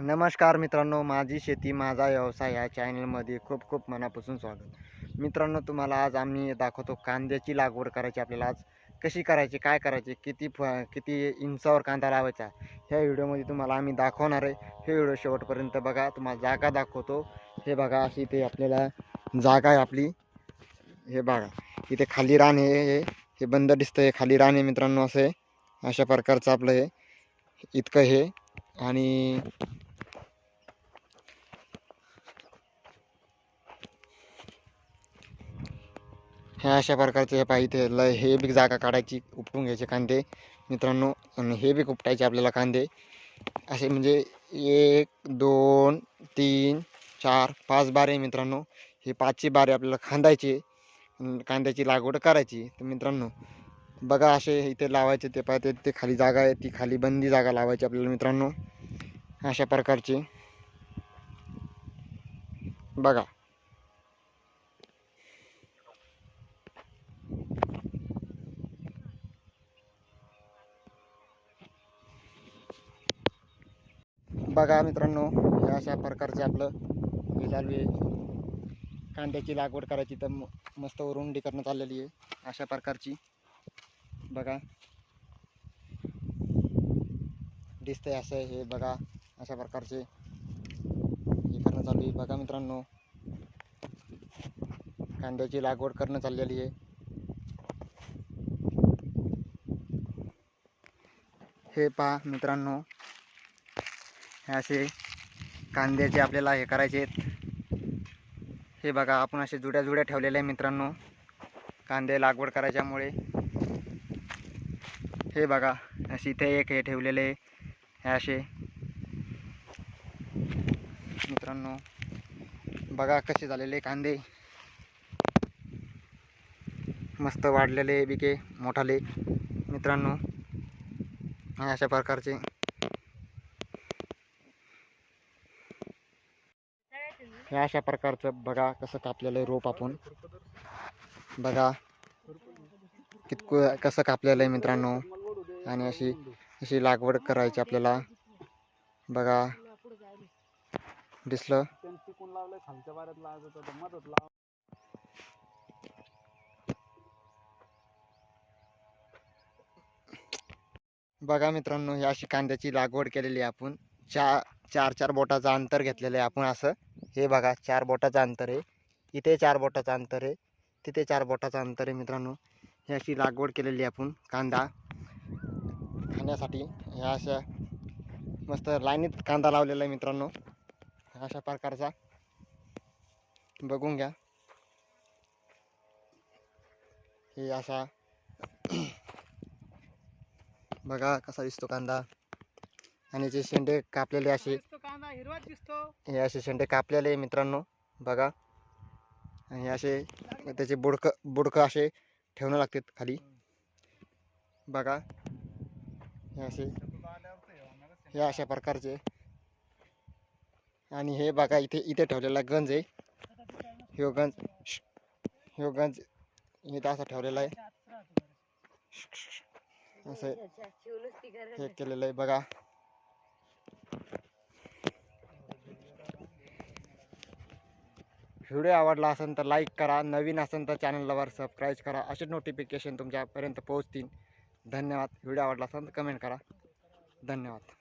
नमस्कार मित्रांनो माझी शेती माझा व्यवसाय या चॅनलमध्ये खूप खूप मनापासून स्वागत. मित्रांनो तुम्हाला आज आम्ही दाखवतो कांद्याची लागवड करायची आपल्याला आज. कशी करायची काय करायची किती फ किती इंचावर कांदा लावायचा ह्या व्हिडिओमध्ये तुम्हाला आम्ही दाखवणार आहे. हे व्हिडिओ शेवटपर्यंत बघा तुम्हाला जागा दाखवतो. हे बघा अशी इथे आपल्याला जागा आहे आपली. हे बघा इथे खाली रान हे. हे बंद दिसतं आहे खाली रान आहे मित्रांनो असं आहे. अशा प्रकारचं आपलं हे इतकं हे. आणि ह्या अशा प्रकारचे हे पाहिजे लय हे बी जागा काढायची उपटून घ्यायचे कांदे. मित्रांनो आणि हे बी उपटायचे आपल्याला कांदे. असे म्हणजे एक दोन तीन चार पाच बारे मित्रांनो. हे पाचशे बारे आपल्याला खांदायचे कांद्याची लागवड करायची. तर मित्रांनो बघा असे इथे लावायचे ते पाहते ते खाली जागा आहे ती खाली बंदी जागा लावायची आपल्याला मित्रांनो. अशा प्रकारचे. बघा. बघा मित्रांनो हे अशा प्रकारचे आपलं हे चालू आहे. कांद्याची लागवड करायची तर म- मस्त रुंडी करण्यात आलेली आहे. अशा प्रकारची. बघा. दिसतंय असं आहे हे बघा. अशा प्रकारचे हे करणं चालू आहे. बघा मित्रांनो. कांद्याची लागवड करणं चाललेली आहे. हे पहा मित्रांनो. असे कांद्याचे आपल्याला हे करायचे आहेत. हे बघा आपण असे जुड्या जुड्या ठेवलेल्या आहे मित्रांनो. कांदे लागवड करायच्यामुळे. हे बघा असे इथे एक हे ठेवलेले हे असे. मित्रांनो बघा कसे झालेले कांदे. मस्त वाढलेले बिके मोठाले. मित्रांनो अशा प्रकारचे. हे अशा प्रकारचं बघा कसं कापलेलं आहे रोप आपण. बघा कितक कसं कापलेलं आहे मित्रांनो. आणि अशी अशी लागवड करायची आपल्याला. बघा. दिसलं? बघा मित्रांनो ही अशी कांद्याची लागवड केलेली आहे आपण. चार चार चार बोटाचं अंतर घेतलेलं आहे आपण असं. हे बघा चार बोटाचं अंतर आहे. इथे चार बोटाचं अंतर आहे. तिथे चार बोटाचं अंतर आहे मित्रांनो. हे अशी लागवड केलेली आहे आपण कांदा. खाण्यासाठी ह्या अशा मस्त लाईनीत कांदा लावलेला आहे मित्रांनो. अशा प्रकारचा. बघून घ्या. हे असा बघा कसा दिसतो कांदा. आणि जे शेंडे कापलेले असे हिरवाच दिसतो. हे असे शेंडे कापलेले आहे मित्रांनो बघा. आणि हे असे त्याचे बुडकं बुडकं असे ठेवणं लागतात खाली. बघा. हे असे हे अशा प्रकारचे. आणि हे बघा इथे इथे ठेवलेला गंज आहे. ह्यो गंज ह्यो गंज इथं असा ठेवलेला आहे. असं हे केलेलं आहे बघा. व्हिडिओ आवडला असेल तर लाईक करा नवीन असेल तर चॅनलवर सबस्क्राईब करा. असे नोटिफिकेशन तुमच्यापर्यंत पोहोचतील. धन्यवाद. व्हिडिओ आवडला असेल तर कमेंट करा. धन्यवाद.